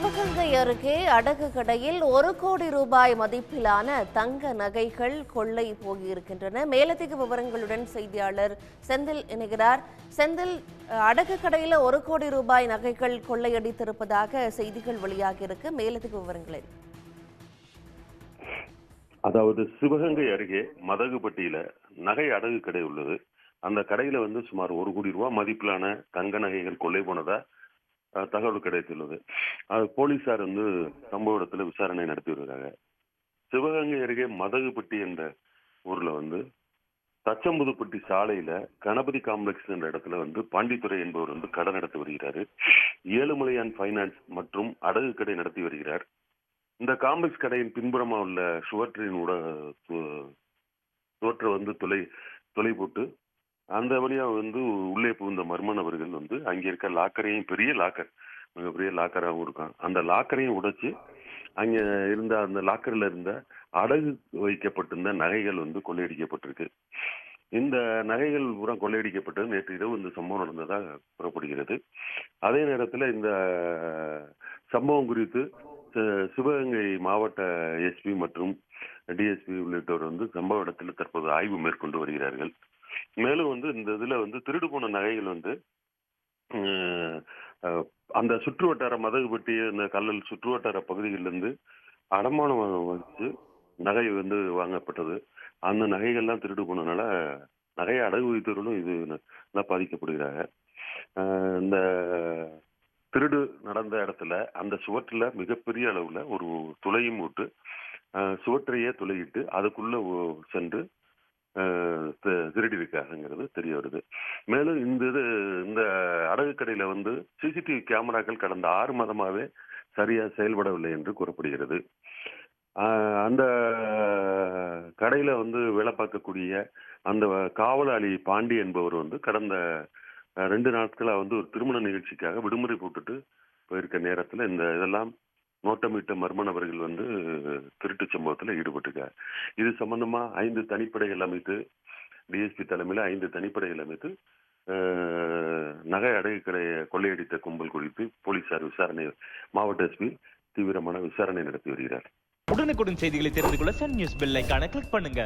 சிவகங்கை அருகே அடகு கடையில் ஒரு கோடி ரூபாய் மதிப்பிலான தங்க நகைகள் கொள்ளை போகியிருக்கின்றன. மேலதிக விவரங்களுடன் செய்தியாளர் செந்தில் இணைகிறார். செந்தில் அடகு கடையில் ஒரு கோடி ரூபாய் நகைகள் கொள்ளையடித்திருப்பதாக செய்திகள் வெளியாகியிருக்கு மேலதிக விவரங்களை. அதாவது சிவகங்கை அருகே மதகுபட்டியில நகை அடகு கடை உள்ளது. அந்த கடையில வந்து சுமார் ஒரு கோடி ரூபாய் மதிப்பிலான தங்க நகைகள் கொள்ளை போனதா தகவல் கிடைத்துள்ளது. அது போலீசார் வந்து சம்பவ இடத்துல விசாரணை நடத்தி வருகிறாங்க. சிவகங்கை அருகே மதகுப்பட்டி என்ற ஊர்ல வந்து தச்சம்புதுப்பட்டி சாலையில கணபதி காம்ப்ளெக்ஸ் என்ற இடத்துல வந்து பாண்டித்துறை என்பவர் வந்து கடை நடத்தி வருகிறாரு. ஏழுமலையான் ஃபைனான்ஸ் மற்றும் அடகு கடை நடத்தி வருகிறார். இந்த காம்ப்ளெக்ஸ் கடையின் பின்புறமா உள்ள சுவற்றின் உட சுவற்றை வந்து துளை துளை போட்டு அந்த வழியா வந்து உள்ளே புகுந்த மர்ம நபர்கள் வந்து அங்க இருக்க லாக்கரையும் பெரிய லாக்கர் மிகப்பெரிய லாக்கராகவும் இருக்கும் அந்த லாக்கரையும் உடைச்சு அங்க இருந்த அந்த லாக்கர்ல இருந்த அடகு வைக்கப்பட்டிருந்த நகைகள் வந்து கொள்ளையடிக்கப்பட்டிருக்கு. இந்த நகைகள் பூரா கொள்ளையடிக்கப்பட்டது நேற்று இரவு இந்த சம்பவம் நடந்ததாக கூறப்படுகிறது அதே நேரத்தில் இந்த சம்பவம் குறித்து சிவகங்கை மாவட்ட எஸ்பி மற்றும் டிஎஸ்பி உள்ளிட்டோர் வந்து சம்பவ இடத்தில் தற்போது ஆய்வு மேற்கொண்டு வருகிறார்கள். மேலும் வந்து இந்த இதுல வந்து திருடு போன நகைகள் வந்து அந்த சுற்று வட்டார மதகுபட்டி அந்த கல்லல் சுற்று வட்டார பகுதிகளிலிருந்து அடமானம் வச்சு நகை வந்து வாங்கப்பட்டது. அந்த நகைகள்லாம் திருடு போனதுனால நகையை அடகு வைத்தவர்களும் இது பாதிக்கப்படுகிறாங்க. இந்த திருடு நடந்த இடத்துல அந்த சுவற்றுல மிகப்பெரிய அளவுல ஒரு துளையும் விட்டு சுவற்றையே துளையிட்டு அதுக்குள்ள சென்று திருடிருக்காங்கிறது தெரிய வருது. மேலும் இந்த இது இந்த அடகு கடையில வந்து சிசிடிவி கேமராக்கள் கடந்த ஆறு மாதமாவே சரியா செயல்படவில்லை என்று கூறப்படுகிறது. அந்த கடையில வந்து வேலை பார்க்கக்கூடிய அந்த காவலாளி பாண்டி என்பவர் வந்து கடந்த ரெண்டு நாட்களா வந்து ஒரு திருமண நிகழ்ச்சிக்காக விடுமுறை போட்டுட்டு போயிருக்க நேரத்துல இந்த இதெல்லாம் நோட்டமிட்ட மர்ம நபர்கள் வந்து திருட்டு சம்பவத்துல ஈடுபட்டிருக்காங்க இது சம்பந்தமா ஐந்து தனிப்படைகள் அமைத்து டிஎஸ்பி தலைமையில ஐந்து தனிப்படைகள் அமைத்து நகை அடகு கடையை கொள்ளையடித்த கும்பல் குறித்து போலீசார் விசாரணை மாவட்ட எஸ்பி தீவிரமான விசாரணை நடத்தி வருகிறார். உடனுக்குடன் செய்திகளை தெரிந்து கொள்ள சன் நியூஸ் பெல் கிளிக் பண்ணுங்க.